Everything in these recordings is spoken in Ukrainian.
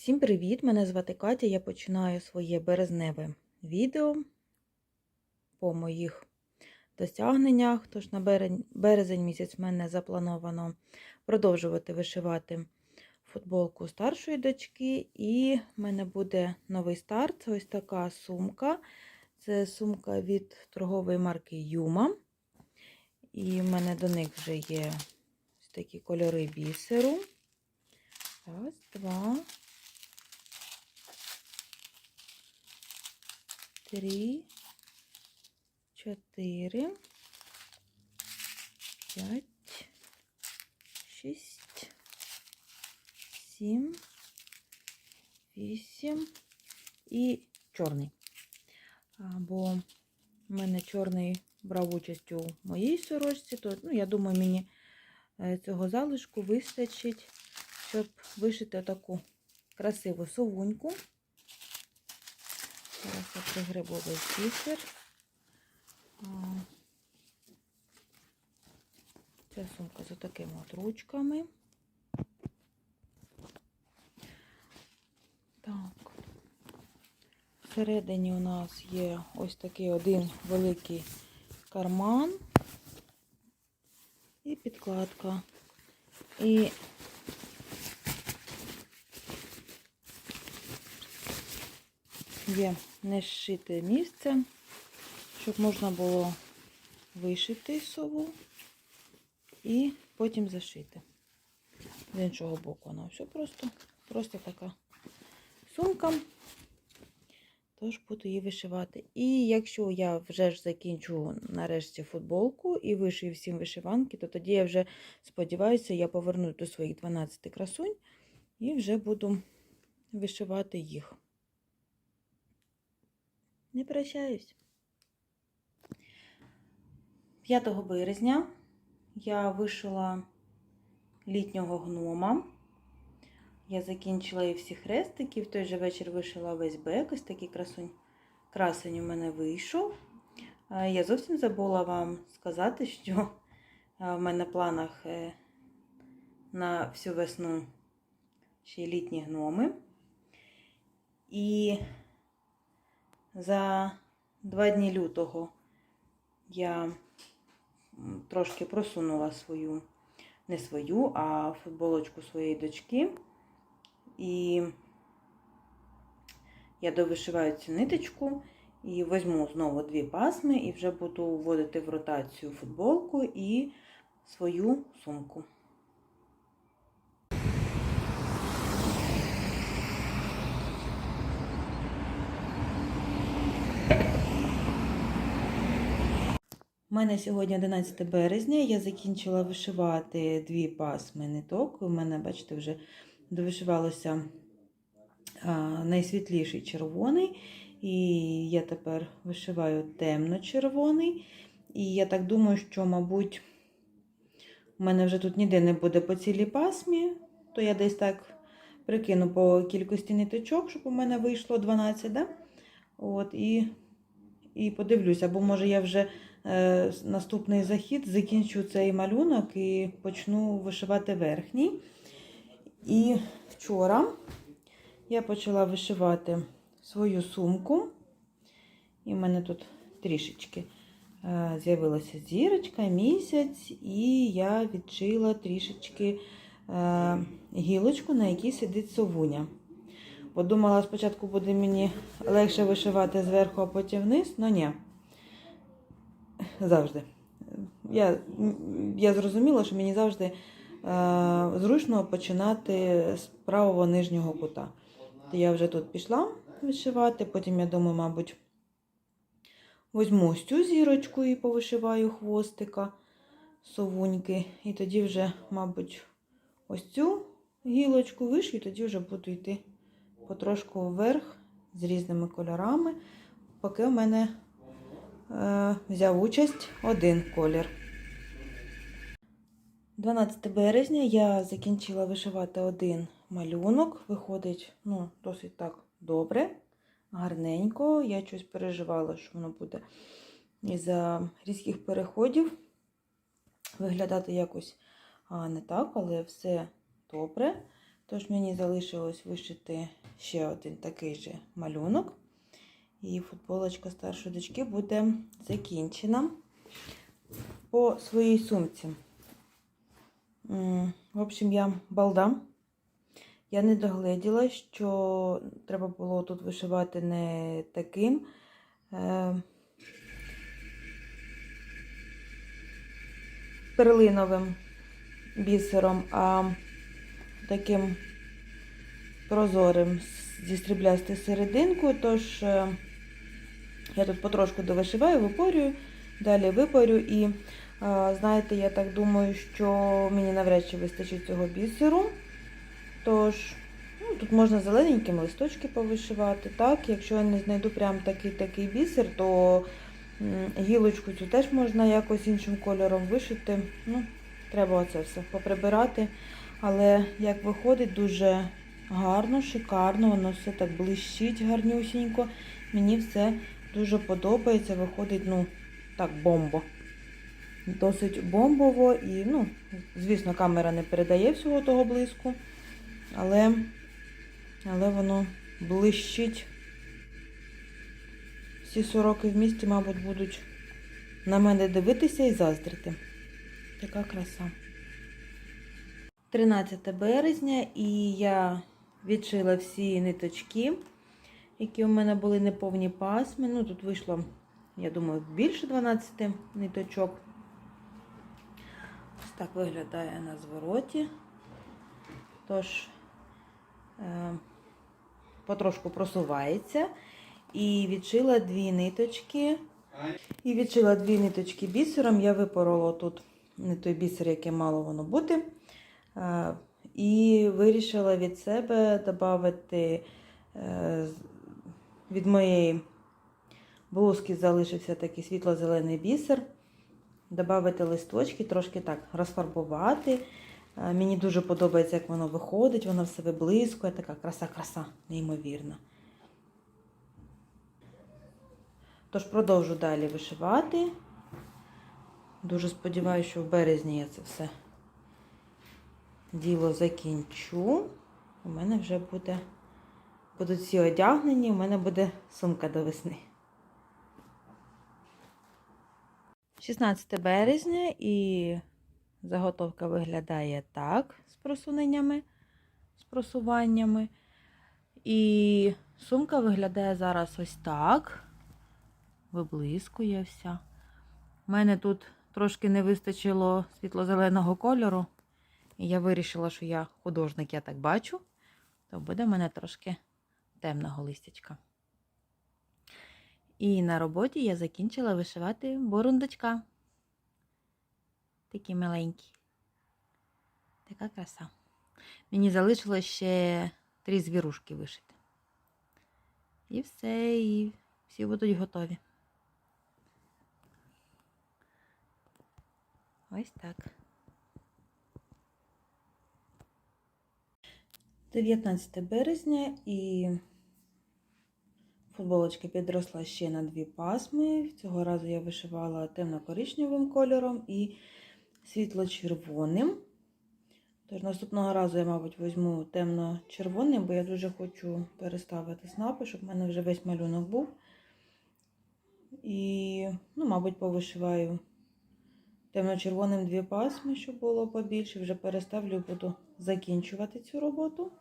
Всім привіт! Мене звати Катя. Я починаю своє березневе відео по моїх досягненнях. Тож на березень, місяць в мене заплановано продовжувати вишивати футболку старшої дочки. І в мене буде новий старт. Ось така сумка. Це сумка від торгової марки Юма. І в мене до них вже є ось такі кольори бісеру. Раз, два. Три, чотири, п'ять, шість, сім, вісім і чорний. Бо в мене чорний брав участь у моїй сорочці, то ну, я думаю, мені е, цього залишку вистачить, щоб вишити таку красиву совуньку. Зараз пригребу весь бісер. Ця сумка з такими от ручками. Так. Всередині у нас є ось такий один великий карман і підкладка. І є не зшите місце, щоб можна було вишити сову і потім зашити. З іншого боку вона все просто, просто така сумка. Тож буду її вишивати. І якщо я вже ж закінчу нарешті футболку і вишию всім вишиванки, то тоді я вже сподіваюся, я поверну до своїх 12 красунь і вже буду вишивати їх. Не прощаюсь. 5 березня я вишила літнього гнома. Я закінчила і всі хрестики. В той же вечір вишила весь бек. Ось такий красунь. красень у мене вийшов. Я зовсім забула вам сказати, що в мене в планах е, на всю весну ще й літні гноми. І за два дні лютого я трошки просунула свою, не свою, а футболочку своєї дочки. І я довишиваю цю ниточку і візьму знову дві пасми і вже буду вводити в ротацію футболку і свою сумку. У мене сьогодні 11 березня. Я закінчила вишивати дві пасми ниток. У мене, бачите, вже довишивалося найсвітліший червоний. І я тепер вишиваю темно-червоний. І я так думаю, що, мабуть, у мене вже тут ніде не буде по цілій пасмі, то я десь так прикину по кількості ниточок, щоб у мене вийшло 12, да? От, і, і подивлюся, бо може я вже. Е, наступний захід закінчу цей малюнок і почну вишивати верхній. І вчора я почала вишивати свою сумку, і в мене тут трішечки е, з'явилася зірочка, місяць, і я відшила трішечки е, гілочку, на якій сидить совуня. Подумала, спочатку буде мені легше вишивати зверху, а потім вниз, але ні завжди. Я я зрозуміла, що мені завжди е, зручно починати з правого нижнього кута. Я вже тут пішла вишивати, потім, я думаю, мабуть, візьму ось цю зірочку і повишиваю хвостика совуньки. І тоді вже, мабуть, ось цю гілочку вишью, і тоді вже буду йти потрошку вверх з різними кольорами, поки в мене взяв участь один колір. 12 березня я закінчила вишивати один малюнок. Виходить, ну, досить так добре, гарненько. Я щось переживала, що воно буде із-за різких переходів виглядати якось не так, але все добре. Тож мені залишилось вишити ще один такий же малюнок. І футболочка старшої дочки буде закінчена по своїй сумці. В общем, я балда. Я не догледіла, що треба було тут вишивати не таким. Е, перлиновим бісером, а таким прозорим зі стріблястою серединкою. Тож е, я тут потрошку довишиваю, випорюю, далі випорю і е, знаєте, я так думаю, що мені навряд чи вистачить цього бісеру. Тож, ну, тут можна зелененьким листочки повишивати. Так, якщо я не знайду прям такий такий бісер, то гілочку цю теж можна якось іншим кольором вишити. Ну, треба оце все поприбирати. Але як виходить, дуже гарно, шикарно, воно все так блищить гарнюсінько. Мені все дуже подобається. Виходить, ну, так, бомбо. Досить бомбово і, ну, звісно, камера не передає всього того блиску, але, але воно блищить. Всі сороки в місті, мабуть, будуть на мене дивитися і заздрити. Така краса. 13 березня, і я відшила всі ниточки, які у мене були неповні пасми. Ну, тут вийшло, я думаю, більше 12 ниточок. Ось так виглядає на звороті. Тож, е, потрошку просувається. І відшила дві ниточки. І відшила дві ниточки бісером. Я випорола тут не той бісер, який мало воно бути. Е, І вирішила від себе додати е, від моєї блузки залишився такий світло-зелений бісер. Добавити листочки, трошки так розфарбувати. Мені дуже подобається, як воно виходить, воно все виблискує, така краса-краса, неймовірна. Тож продовжу далі вишивати. Дуже сподіваюся, що в березні я це все діло закінчу. У мене вже буде, будуть всі одягнені, у мене буде сумка до весни. 16 березня і заготовка виглядає так з просуненнями, з просуваннями. І сумка виглядає зараз ось так. Виблискує вся. У мене тут трошки не вистачило світло-зеленого кольору. І я вирішила, що я художник, я так бачу, то буде в мене трошки темного листячка. І на роботі я закінчила вишивати бурундучка. Такі маленькі. Така краса. Мені залишилось ще три звірушки вишити. І все, і всі будуть готові. Ось так. 19 березня і футболочка підросла ще на дві пасми. Цього разу я вишивала темно-коричневим кольором і світло-червоним. Тож наступного разу я, мабуть, візьму темно-червоний, бо я дуже хочу переставити снапи, щоб в мене вже весь малюнок був. І, ну, мабуть, повишиваю темно-червоним дві пасми, щоб було побільше. Вже переставлю, буду закінчувати цю роботу.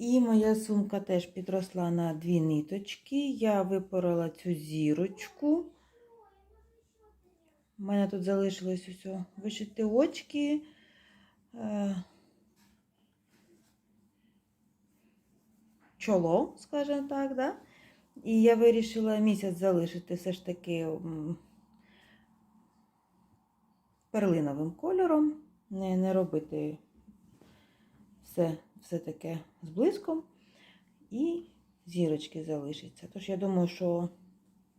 І моя сумка теж підросла на дві ниточки. Я випорола цю зірочку. У мене тут залишилось усе вишити очки. е, Чоло, скажімо так, да? І я вирішила місяць залишити все ж таки перлиновим кольором, не, не робити все, все таке з блиском. І зірочки залишаться. Тож я думаю, що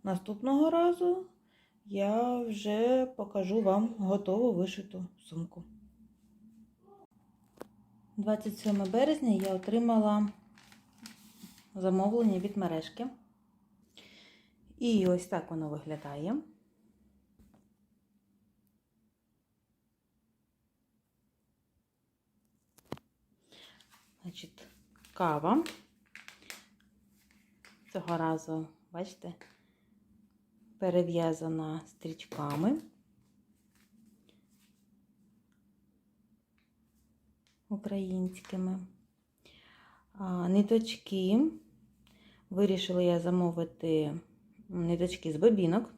наступного разу я вже покажу вам готову вишиту сумку. 27 березня я отримала замовлення від мережки. І ось так воно виглядає. Значить, кава. Цього разу, бачите, перев'язана стрічками. Українськими. Ниточки. Вирішила я замовити ниточки з бобінок.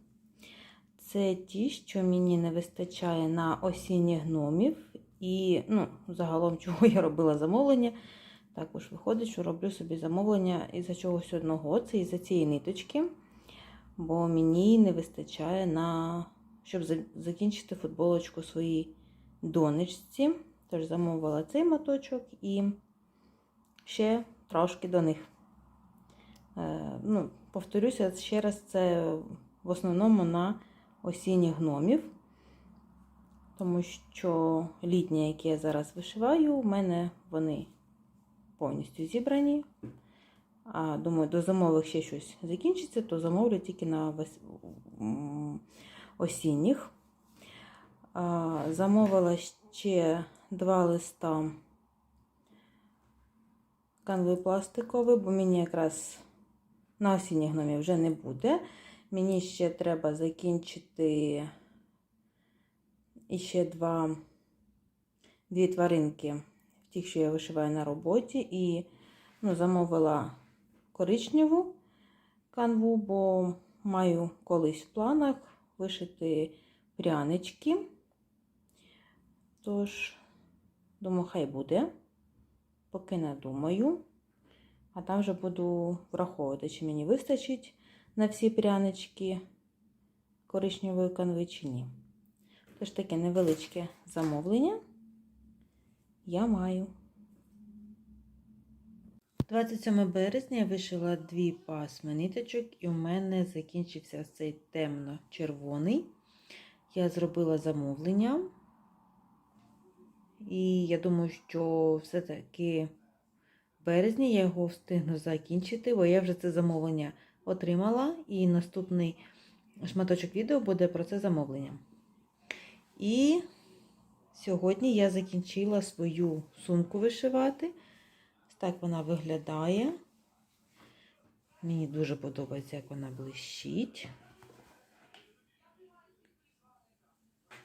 Це ті, що мені не вистачає на осінні гномів. І, ну, загалом, чого я робила замовлення. Також виходить, що роблю собі замовлення із-за чогось одного. Це із-за цієї ниточки. Бо мені не вистачає на щоб закінчити футболочку своїй донечці. Тож замовила цей моточок і ще трошки до них. Е, ну, повторюся ще раз, це в основному на осінніх гномів, тому що літні, які я зараз вишиваю, у мене вони повністю зібрані. Думаю, до зимових ще щось закінчиться, то замовлю тільки на осінніх. Замовила ще два листа канви пластикової, бо мені якраз на осінні гномі вже не буде. Мені ще треба закінчити іще два, дві тваринки, ті, що я вишиваю на роботі, і ну, замовила коричневу канву, бо маю колись в планах вишити прянички. Тож, думаю, хай буде, поки не думаю. А там вже буду враховувати, чи мені вистачить на всі прянички коричневої канви чи ні. Тож таке невеличке замовлення я маю. 27 березня я вишила дві пасми ниточок, і у мене закінчився цей темно-червоний. Я зробила замовлення. І я думаю, що все-таки в березні я його встигну закінчити, бо я вже це замовлення отримала. І наступний шматочок відео буде про це замовлення. І сьогодні я закінчила свою сумку вишивати. Так вона виглядає. Мені дуже подобається, як вона блищить.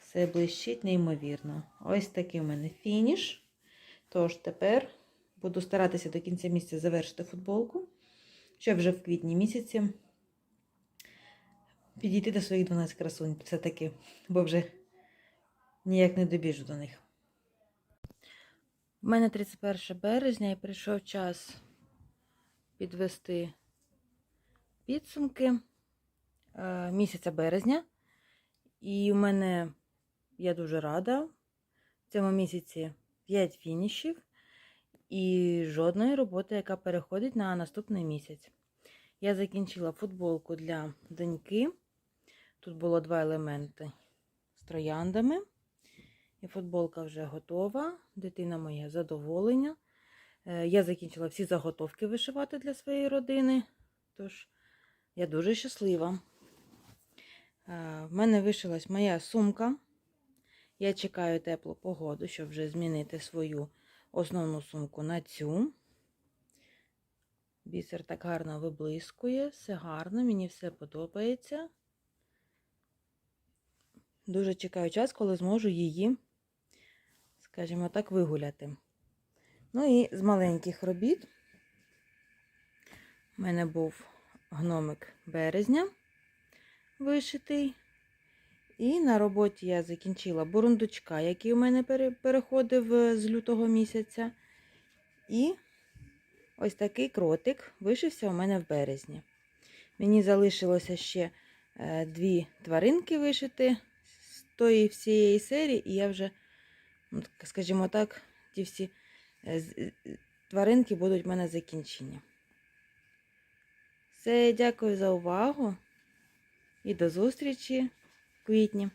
Все блищить неймовірно. Ось такий у мене фініш. Тож тепер буду старатися до кінця місяця завершити футболку, щоб вже в квітні місяці підійти до своїх 12 красунь. Все-таки, бо вже ніяк не добіжу до них. У мене 31 березня і прийшов час підвести підсумки е, місяця березня. І у мене я дуже рада. В цьому місяці 5 фінішів і жодної роботи, яка переходить на наступний місяць. Я закінчила футболку для доньки. Тут було два елементи з трояндами. І футболка вже готова. Дитина моя задоволення. Е, Я закінчила всі заготовки вишивати для своєї родини. Тож, я дуже щаслива. Е, В мене вишилась моя сумка. Я чекаю теплу погоду, щоб вже змінити свою основну сумку на цю. Бісер так гарно виблискує, все гарно, мені все подобається. Дуже чекаю час, коли зможу її, скажімо так, вигуляти. Ну і з маленьких робіт у мене був гномик березня вишитий. І на роботі я закінчила бурундучка, який у мене переходив е, з лютого місяця. І ось такий кротик вишився у мене в березні. Мені залишилося ще е, дві тваринки вишити з тої всієї серії, і я вже, скажімо так, ті всі е, е, тваринки будуть в мене закінчені. Все, дякую за увагу і до зустрічі в квітні.